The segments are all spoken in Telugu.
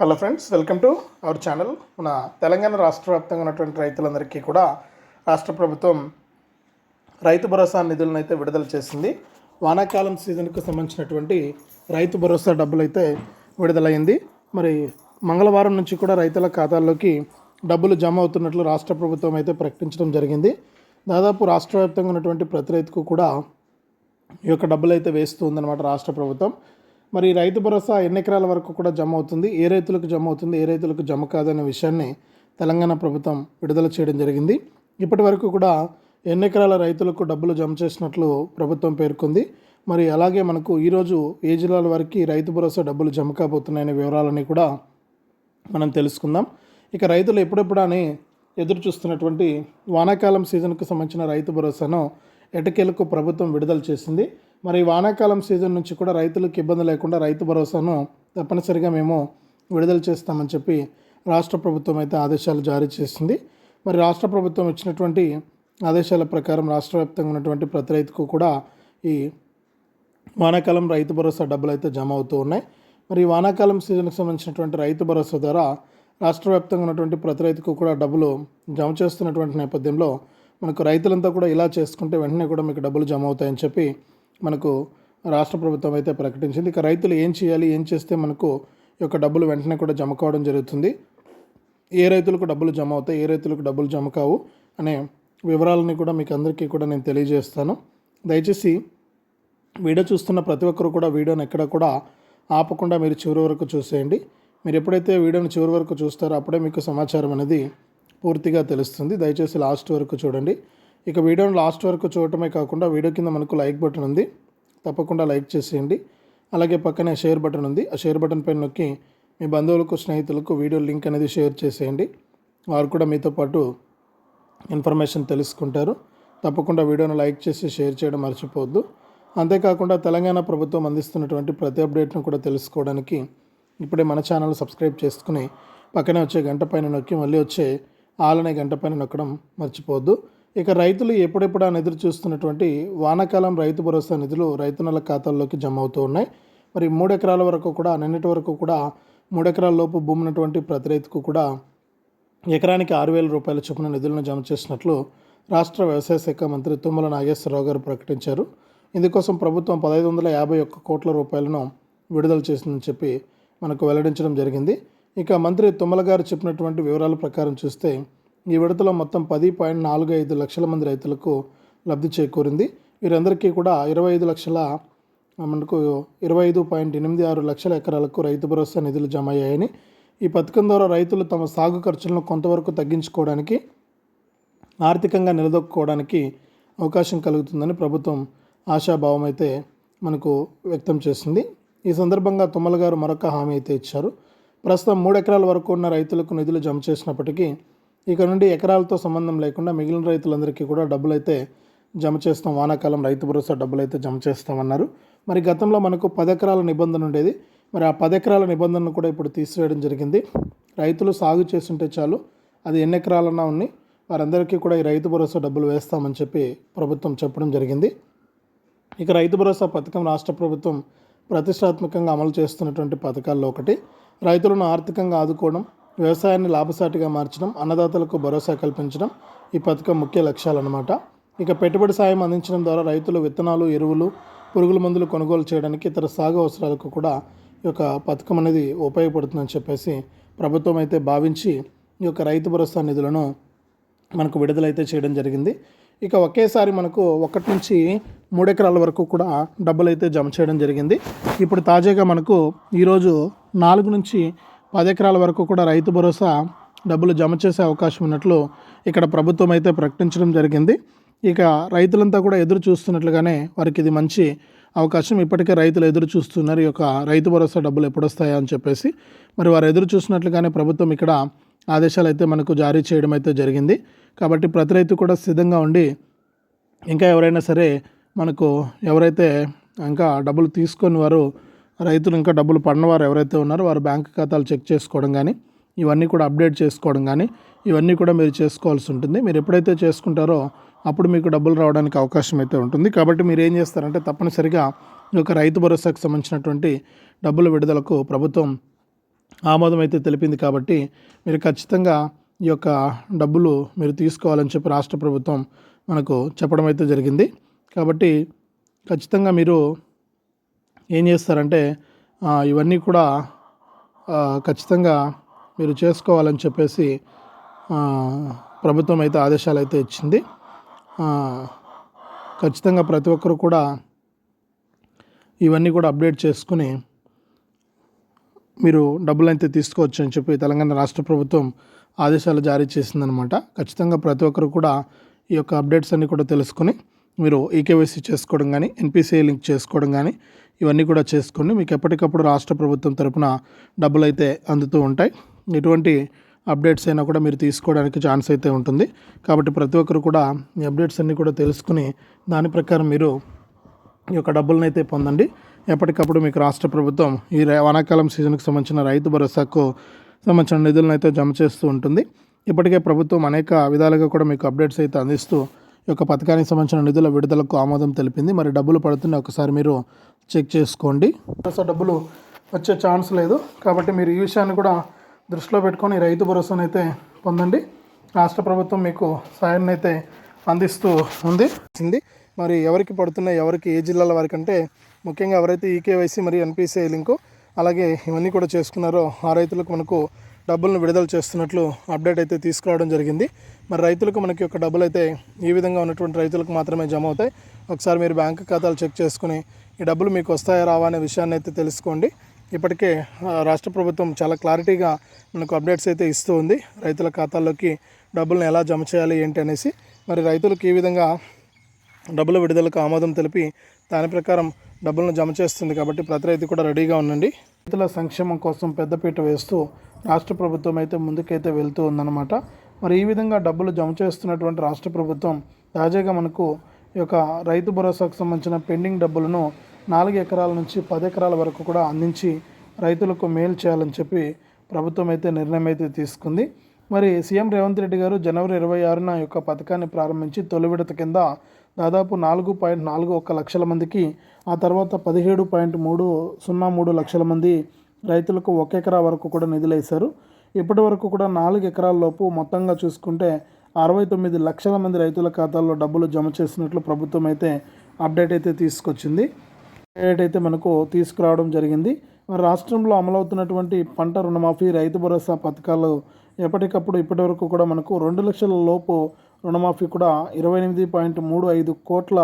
Hello friends welcome to our channel మన తెలంగాణ రాష్ట్ర వ్యాప్తంగా ఉన్నటువంటి రైతులందరికీ కూడా రాష్ట్ర ప్రభుత్వం రైతు భరోసా నిధులను అయితే విడుదల చేసింది. వానాకాలం సీజన్కు సంబంధించినటువంటి రైతు భరోసా డబ్బులు అయితే విడుదలైంది. మరి మంగళవారం నుంచి కూడా రైతుల ఖాతాల్లోకి డబ్బులు జమ అవుతున్నట్లు రాష్ట్ర ప్రభుత్వం అయితే ప్రకటించడం జరిగింది. దాదాపు రాష్ట్ర వ్యాప్తంగా ఉన్నటువంటి ప్రతి రైతుకు కూడా ఈ యొక్క డబ్బులు అయితే వేస్తూ ఉందన్నమాట రాష్ట్ర ప్రభుత్వం. మరి రైతు భరోసా ఎన్ని ఎకరాల వరకు కూడా జమ అవుతుంది ఏ రైతులకు జమ అవుతుంది ఏ రైతులకు జమ కాదనే విషయాన్ని తెలంగాణ ప్రభుత్వం విడుదల చేయడం జరిగింది. ఇప్పటి వరకు కూడా ఎన్ని ఎకరాల రైతులకు డబ్బులు జమ చేసినట్లు ప్రభుత్వం పేర్కొంది. మరి అలాగే మనకు ఈరోజు ఏ జిల్లాల వరకు రైతు భరోసా డబ్బులు జమ కాబోతున్నాయనే వివరాలని కూడా మనం తెలుసుకుందాం. ఇక రైతులు ఎప్పుడెప్పుడని ఎదురు చూస్తున్నటువంటి వానాకాలం సీజన్కు సంబంధించిన రైతు భరోసాను ఎటకేలకు ప్రభుత్వం విడుదల చేసింది. మరి వానాకాలం సీజన్ నుంచి కూడా రైతులకు ఇబ్బంది లేకుండా రైతు భరోసాను తప్పనిసరిగా మేము విడుదల చేస్తామని చెప్పి రాష్ట్ర ప్రభుత్వం అయితే ఆదేశాలు జారీ చేసింది. మరి రాష్ట్ర ప్రభుత్వం ఇచ్చినటువంటి ఆదేశాల ప్రకారం రాష్ట్ర వ్యాప్తంగా ఉన్నటువంటి ప్రతి రైతుకు కూడా ఈ వానాకాలం రైతు భరోసా డబ్బులు అయితే జమ అవుతూ ఉన్నాయి. మరి వానాకాలం సీజన్కి సంబంధించినటువంటి రైతు భరోసా ద్వారా రాష్ట్ర వ్యాప్తంగా ఉన్నటువంటి ప్రతి రైతుకు కూడా డబ్బులు జమ చేస్తున్నటువంటి నేపథ్యంలో మనకు రైతులంతా కూడా ఇలా చేసుకుంటే వెంటనే కూడా మీకు డబ్బులు జమ అవుతాయని చెప్పి మనకు రాష్ట్ర ప్రభుత్వం అయితే ప్రకటించింది. ఇక రైతులు ఏం చేయాలి ఏం చేస్తే మనకు ఈ యొక్క డబ్బులు వెంటనే కూడా జమ కావడం జరుగుతుంది. ఏ రైతులకు డబ్బులు జమ అవుతాయి ఏ రైతులకు డబ్బులు జమ కావు అనే వివరాలని కూడా మీకు అందరికీ కూడా నేను తెలియజేస్తాను. దయచేసి వీడియో చూస్తున్న ప్రతి ఒక్కరు కూడా వీడియోని ఎక్కడ కూడా ఆపకుండా మీరు చివరి వరకు చూసేయండి. మీరు ఎప్పుడైతే వీడియోని చివరి వరకు చూస్తారో అప్పుడే మీకు సమాచారం అనేది పూర్తిగా తెలుస్తుంది. దయచేసి లాస్ట్ వరకు చూడండి. ఇక వీడియోని లాస్ట్ వరకు చూడటమే కాకుండా వీడియో కింద మనకు లైక్ బటన్ ఉంది. తప్పకుండా లైక్ చేసేయండి. అలాగే పక్కనే షేర్ బటన్ ఉంది. ఆ షేర్ బటన్ పైన నొక్కి మీ బంధువులకు స్నేహితులకు వీడియో లింక్ అనేది షేర్ చేసేయండి. వారు కూడా మీతో పాటు ఇన్ఫర్మేషన్ తెలుసుకుంటారు. తప్పకుండా వీడియోను లైక్ చేసి షేర్ చేయడం మర్చిపోవద్దు. అంతేకాకుండా తెలంగాణ ప్రభుత్వం అందిస్తున్నటువంటి ప్రతి అప్డేట్ను కూడా తెలుసుకోవడానికి ఇప్పుడే మన ఛానల్ సబ్స్క్రైబ్ చేసుకుని పక్కనే వచ్చే గంట పైన నొక్కి మళ్ళీ వచ్చే ఆలనే గంట పైన నొక్కడం మర్చిపోవద్దు. ఇక రైతులు ఎప్పుడెప్పుడు అని ఎదురు చూస్తున్నటువంటి వానాకాలం రైతు భరోసా నిధులు రైతున్నల ఖాతాల్లోకి జమ అవుతూ ఉన్నాయి. మరి మూడు ఎకరాల వరకు కూడా నిన్నటి వరకు కూడా మూడు ఎకరాల లోపు భూమి ఉన్నటువంటి ప్రతి రైతుకు కూడా ఎకరానికి ఆరు వేల రూపాయల చొప్పున నిధులను జమ చేసినట్లు రాష్ట్ర వ్యవసాయ శాఖ మంత్రి తుమ్మల నాగేశ్వరరావు గారు ప్రకటించారు. ఇందుకోసం ప్రభుత్వం పదహైదు వందల యాభై ఒక్క కోట్ల రూపాయలను విడుదల చేసిందని చెప్పి మనకు వెల్లడించడం జరిగింది. ఇక మంత్రి తుమ్మల గారు చెప్పినటువంటి వివరాల ప్రకారం చూస్తే ఈ విడతలో మొత్తం పది పాయింట్ నాలుగు ఐదు లక్షల మంది రైతులకు లబ్ధి చేకూరింది. వీరందరికీ కూడా ఇరవై ఐదు లక్షల మనకు ఇరవై ఐదు పాయింట్ ఎనిమిది ఆరు లక్షల ఎకరాలకు రైతు భరోసా నిధులు జమ అయ్యాయని ఈ పథకం ద్వారా రైతులు తమ సాగు ఖర్చులను కొంతవరకు తగ్గించుకోవడానికి ఆర్థికంగా నిలదొక్కుకోవడానికి అవకాశం కలుగుతుందని ప్రభుత్వం ఆశాభావం అయితే మనకు వ్యక్తం చేసింది. ఈ సందర్భంగా తుమ్మల గారు మరొక హామీ అయితే ఇచ్చారు. ప్రస్తుతం మూడు ఎకరాల వరకు ఉన్న రైతులకు నిధులు జమ చేసినప్పటికీ ఇక నుండి ఎకరాలతో సంబంధం లేకుండా మిగిలిన రైతులందరికీ కూడా డబ్బులు అయితే జమ చేస్తాం. వానాకాలం రైతు భరోసా డబ్బులు అయితే జమ చేస్తామన్నారు. మరి గతంలో మనకు పది ఎకరాల నిబంధన ఉండేది. మరి ఆ పది ఎకరాల నిబంధనను కూడా ఇప్పుడు తీసివేయడం జరిగింది. రైతులు సాగు చేస్తుంటే చాలు అది ఎన్ని ఎకరాలన్నా ఉన్నాయి వారందరికీ కూడా ఈ రైతు భరోసా డబ్బులు వేస్తామని చెప్పి ప్రభుత్వం చెప్పడం జరిగింది. ఇక రైతు భరోసా పథకం రాష్ట్ర ప్రభుత్వం ప్రతిష్టాత్మకంగా అమలు చేస్తున్నటువంటి పథకాల్లో ఒకటి. రైతులను ఆర్థికంగా ఆదుకోవడం వ్యవసాయాన్ని లాభసాటిగా మార్చడం అన్నదాతలకు భరోసా కల్పించడం ఈ పథకం ముఖ్య లక్ష్యాలన్నమాట. ఇక పెట్టుబడి సాయం అందించడం ద్వారా రైతులు విత్తనాలు ఎరువులు పురుగుల మందులు కొనుగోలు చేయడానికి ఇతర సాగు అవసరాలకు కూడా ఈ యొక్క పథకం అనేది ఉపయోగపడుతుందని చెప్పేసి ప్రభుత్వం అయితే భావించి ఈ యొక్క రైతు భరోసా నిధులను మనకు విడుదలైతే చేయడం జరిగింది. ఇక ఒకేసారి మనకు ఒకటి నుంచి మూడు ఎకరాల వరకు కూడా డబ్బులు అయితే జమ చేయడం జరిగింది. ఇప్పుడు తాజాగా మనకు ఈరోజు నాలుగు నుంచి పది ఎకరాల వరకు కూడా రైతు భరోసా డబ్బులు జమ చేసే అవకాశం ఉన్నట్లు ఇక్కడ ప్రభుత్వం అయితే ప్రకటించడం జరిగింది. ఇక రైతులంతా కూడా ఎదురు చూస్తున్నట్లుగానే వారికి ఇది మంచి అవకాశం. ఇప్పటికే రైతులు ఎదురు చూస్తున్నారు ఈ యొక్క రైతు భరోసా డబ్బులు ఎప్పుడు వస్తాయా అని చెప్పేసి. మరి వారు ఎదురు చూసినట్లుగానే ప్రభుత్వం ఇక్కడ ఆదేశాలు అయితే మనకు జారీ చేయడం అయితే జరిగింది. కాబట్టి ప్రతి రైతు కూడా సిద్ధంగా ఉండి ఇంకా ఎవరైనా సరే మనకు ఎవరైతే ఇంకా డబ్బులు తీసుకొని వారు రైతులు ఇంకా డబ్బులు పడినవారు ఎవరైతే ఉన్నారో వారు బ్యాంక్ ఖాతాలు చెక్ చేసుకోవడం కానీ ఇవన్నీ కూడా అప్డేట్ చేసుకోవడం కానీ ఇవన్నీ కూడా మీరు చేసుకోవాల్సి ఉంటుంది. మీరు ఎప్పుడైతే చేసుకుంటారో అప్పుడు మీకు డబ్బులు రావడానికి అవకాశం అయితే ఉంటుంది. కాబట్టి మీరు ఏం చేస్తారంటే తప్పనిసరిగా ఈ యొక్క రైతు భరోసాకు సంబంధించినటువంటి డబ్బుల విడుదలకు ప్రభుత్వం ఆమోదం అయితే తెలిపింది కాబట్టి మీరు ఖచ్చితంగా ఈ యొక్క డబ్బులు మీరు తీసుకోవాలని చెప్పి రాష్ట్ర ప్రభుత్వం మనకు చెప్పడం అయితే జరిగింది. కాబట్టి ఖచ్చితంగా మీరు ఏం చేస్తారంటే ఇవన్నీ కూడా ఖచ్చితంగా మీరు చేసుకోవాలని చెప్పేసి ప్రభుత్వం అయితే ఆదేశాలు అయితే ఇచ్చింది. ఖచ్చితంగా ప్రతి ఒక్కరు కూడా ఇవన్నీ కూడా అప్డేట్ చేసుకుని మీరు డబ్బులు అయితే తీసుకోవచ్చు అని చెప్పి తెలంగాణ రాష్ట్ర ప్రభుత్వం ఆదేశాలు జారీ చేసిందనమాట. ఖచ్చితంగా ప్రతి ఒక్కరు కూడా ఈ యొక్క అప్డేట్స్ అన్నీ కూడా తెలుసుకొని మీరు ఈకేవైసీ చేసుకోవడం కానీ ఎన్పిసిఐ లింక్ చేసుకోవడం కానీ ఇవన్నీ కూడా చేసుకోండి మీకు ఎప్పటికప్పుడు రాష్ట్ర ప్రభుత్వం తరపున డబ్బులు అయితే అందుతూ ఉంటాయి. ఎటువంటి అప్డేట్స్ అయినా కూడా మీరు తీసుకోవడానికి ఛాన్స్ అయితే ఉంటుంది. కాబట్టి ప్రతి ఒక్కరు కూడా ఈ అప్డేట్స్ అన్నీ కూడా తెలుసుకుని దాని ప్రకారం మీరు ఈ యొక్క డబ్బులను అయితే పొందండి. ఎప్పటికప్పుడు మీకు రాష్ట్ర ప్రభుత్వం ఈ రై- వానాకాలం సీజన్కి సంబంధించిన రైతు భరోసాకు సంబంధించిన నిధులను అయితే జమ చేస్తూ ఉంటుంది. ఇప్పటికే ప్రభుత్వం అనేక విధాలుగా కూడా మీకు అప్డేట్స్ అయితే అందిస్తూ యొక్క పథకానికి సంబంధించిన నిధుల విడుదలకు ఆమోదం తెలిపింది. మరి డబ్బులు పడుతున్న ఒకసారి మీరు చెక్ చేసుకోండి. అసలు డబ్బులు వచ్చే ఛాన్స్ లేదు. కాబట్టి మీరు ఈ విషయాన్ని కూడా దృష్టిలో పెట్టుకొని రైతు భరోసాను అయితే పొందండి. రాష్ట్ర ప్రభుత్వం మీకు సాయాన్ని అయితే అందిస్తూ ఉంది. ఉంది. మరి ఎవరికి పడుతున్నాయి ఎవరికి ఏ జిల్లాల వారికి అంటే ముఖ్యంగా ఎవరైతే ఈకేవైసీ మరియు ఎన్పిసిఐ లింకు అలాగే ఇవన్నీ కూడా చేసుకున్నారో ఆ రైతులకు మనకు డబ్బులను విడుదల చేస్తున్నట్లు అప్డేట్ అయితే తీసుకురావడం జరిగింది. మరి రైతులకు మనకి యొక్క డబ్బులు అయితే ఈ విధంగా ఉన్నటువంటి రైతులకు మాత్రమే జమ అవుతాయి. ఒకసారి మీరు బ్యాంక్ ఖాతాలు చెక్ చేసుకుని ఈ డబ్బులు మీకు వస్తాయా రావా అనే విషయాన్ని అయితే తెలుసుకోండి. ఇప్పటికే రాష్ట్ర ప్రభుత్వం చాలా క్లారిటీగా మనకు అప్డేట్స్ అయితే ఇస్తూ ఉంది. రైతుల ఖాతాల్లోకి డబ్బులను ఎలా జమ చేయాలి ఏంటి అనేసి. మరి రైతులకు ఈ విధంగా డబ్బుల విడుదలకు ఆమోదం తెలిపి దాని ప్రకారం డబ్బులను జమ చేస్తుంది కాబట్టి ప్రతి రైతు కూడా రెడీగా ఉండండి. రైతుల సంక్షేమం కోసం పెద్దపీట వేస్తూ రాష్ట్ర ప్రభుత్వం అయితే ముందుకైతే వెళ్తూ ఉందన్నమాట. మరి ఈ విధంగా డబ్బులు జమ చేస్తున్నటువంటి రాష్ట్ర ప్రభుత్వం తాజాగా మనకు ఈ యొక్క రైతు భరోసాకు సంబంధించిన పెండింగ్ డబ్బులను నాలుగు ఎకరాల నుంచి పది ఎకరాల వరకు కూడా అందించి రైతులకు మేలు చేయాలని చెప్పి ప్రభుత్వం అయితే నిర్ణయం అయితే తీసుకుంది. మరి సీఎం రేవంత్ రెడ్డి గారు జనవరి ఇరవై ఆరున ఈ యొక్క పథకాన్ని ప్రారంభించి తొలి విడత కింద దాదాపు నాలుగు పాయింట్ నాలుగు ఒక్క లక్షల మందికి ఆ తర్వాత పదిహేడు పాయింట్ మూడు సున్నా మూడు లక్షల మంది రైతులకు ఒక ఎకరా వరకు కూడా నిధులు వేశారు. ఇప్పటి వరకు కూడా నాలుగు ఎకరాల లోపు మొత్తంగా చూసుకుంటే అరవై తొమ్మిది లక్షల మంది రైతుల ఖాతాల్లో డబ్బులు జమ చేసినట్లు ప్రభుత్వం అయితే అప్డేట్ అయితే తీసుకొచ్చింది. అప్డేట్ అయితే మనకు తీసుకురావడం జరిగింది. మరి రాష్ట్రంలో అమలవుతున్నటువంటి పంట రుణమాఫీ రైతు భరోసా పథకాలు ఎప్పటికప్పుడు ఇప్పటివరకు కూడా మనకు రెండు లక్షల లోపు రుణమాఫీ కూడా ఇరవై ఎనిమిది పాయింట్ మూడు ఐదు కోట్ల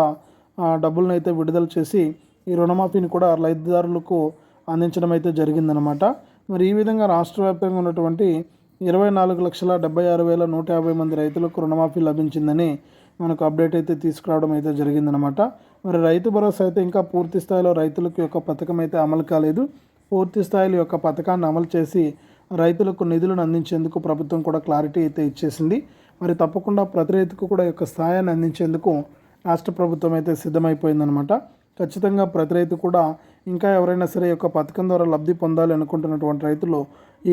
డబ్బులను అయితే విడుదల చేసి ఈ రుణమాఫీని కూడా లబ్ధిదారులకు అందించడం అయితే జరిగిందనమాట మరి ఈ విధంగా రాష్ట్ర వ్యాప్తంగా ఉన్నటువంటి ఇరవై నాలుగు లక్షల డెబ్బై ఆరు వేల నూట యాభై మంది రైతులకు రుణమాఫీ లభించిందని మనకు అప్డేట్ అయితే తీసుకురావడం అయితే జరిగిందనమాట మరి రైతు భరోసా అయితే ఇంకా పూర్తి స్థాయిలో రైతులకు యొక్క పథకం అయితే అమలు కాలేదు. పూర్తి స్థాయిలో యొక్క పథకాన్ని అమలు చేసి రైతులకు నిధులను అందించేందుకు ప్రభుత్వం కూడా క్లారిటీ అయితే ఇచ్చేసింది. మరి తప్పకుండా ప్రతి రైతుకు కూడా యొక్క సహాయాన్ని అందించేందుకు రాష్ట్ర ప్రభుత్వం అయితే సిద్ధమైపోయిందనమాట ఖచ్చితంగా ప్రతి రైతు కూడా ఇంకా ఎవరైనా సరే యొక్క పథకం ద్వారా లబ్ధి పొందాలి అనుకుంటున్నటువంటి రైతులు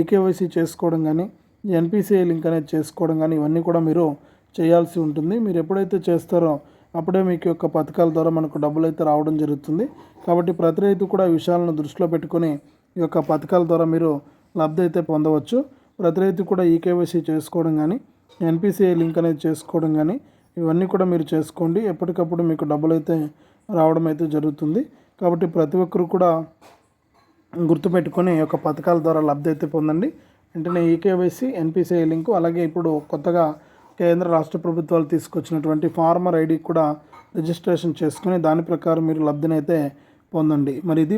ఈకేవైసీ చేసుకోవడం కానీ ఎన్పిసిఐ లింక్ అనేది చేసుకోవడం కానీ ఇవన్నీ కూడా మీరు చేయాల్సి ఉంటుంది. మీరు ఎప్పుడైతే చేస్తారో అప్పుడే మీకు యొక్క పథకాల ద్వారా మనకు డబ్బులు అయితే రావడం జరుగుతుంది. కాబట్టి ప్రతి రైతు కూడా విషయాలను దృష్టిలో పెట్టుకొని ఈ యొక్క పథకాల ద్వారా మీరు లబ్ధి అయితే పొందవచ్చు. ప్రతి రైతు కూడా ఈకేవైసీ చేసుకోవడం కానీ ఎన్పిసిఐ లింక్ అనేది చేసుకోవడం కానీ ఇవన్నీ కూడా మీరు చేసుకోండి. ఎప్పటికప్పుడు మీకు డబ్బులు అయితే రావడం అయితే జరుగుతుంది. కాబట్టి ప్రతి ఒక్కరు కూడా గుర్తుపెట్టుకొని ఈ యొక్క పథకాల ద్వారా లబ్ధి అయితే పొందండి. వెంటనే ఈకేవైసీ ఎన్పిసిఐ లింకు అలాగే ఇప్పుడు కొత్తగా కేంద్ర రాష్ట్ర ప్రభుత్వాలు తీసుకొచ్చినటువంటి ఫార్మర్ ఐడి కూడా రిజిస్ట్రేషన్ చేసుకుని దాని ప్రకారం మీరు లబ్ధినైతే పొందండి. మరి ఇది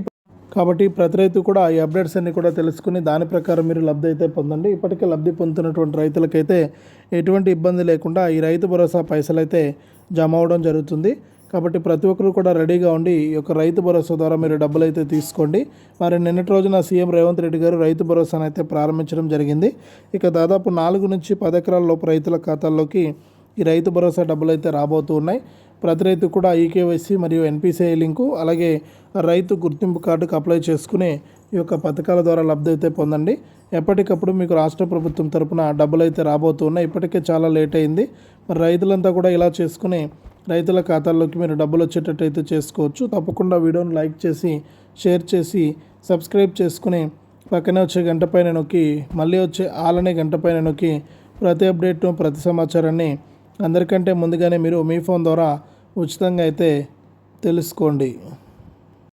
కాబట్టి ప్రతి రైతు కూడా ఈ అప్డేట్స్ అన్ని కూడా తెలుసుకుని దాని ప్రకారం మీరు లబ్ధి అయితే పొందండి. ఇప్పటికే లబ్ధి పొందుతున్నటువంటి రైతులకైతే ఎటువంటి ఇబ్బంది లేకుండా ఈ రైతు భరోసా పైసలు అయితే జమ అవడం జరుగుతుంది. కాబట్టి ప్రతి ఒక్కరు కూడా రెడీగా ఉండి ఈ యొక్క రైతు భరోసా ద్వారా మీరు డబ్బులు అయితే తీసుకోండి. మరి నిన్నటి రోజున సీఎం రేవంత్ రెడ్డి గారు రైతు భరోసాను అయితే ప్రారంభించడం జరిగింది. ఇక దాదాపు నాలుగు నుంచి పది ఎకరాల లోపు రైతుల ఖాతాల్లోకి ఈ రైతు భరోసా డబ్బులు అయితే రాబోతూ ఉన్నాయి. ప్రతి రైతు కూడా ఈకేవైసీ మరియు ఎన్పిసిఐ లింకు అలాగే రైతు గుర్తింపు కార్డుకు అప్లై చేసుకుని ఈ యొక్క పథకాల ద్వారా లబ్ధి అయితే పొందండి. ఎప్పటికప్పుడు మీకు రాష్ట్ర ప్రభుత్వం తరపున డబ్బులు అయితే రాబోతున్నాయి ఇప్పటికే చాలా లేట్ అయింది. మరి రైతులంతా కూడా ఇలా చేసుకుని రైతుల ఖాతాల్లోకి మీరు డబ్బులు వచ్చేటట్టు అయితే చేసుకోవచ్చు. తప్పకుండా వీడియోని లైక్ చేసి షేర్ చేసి సబ్స్క్రైబ్ చేసుకుని పక్కనే వచ్చే గంట పైన నొక్కి మళ్ళీ వచ్చే ఆలనే గంట పైన నొక్కి ప్రతి అప్డేట్ను ప్రతి సమాచారాన్ని అందరికంటే ముందుగానే మీరు మీ ఫోన్ ద్వారా ఉచితంగా అయితే తెలుసుకోండి.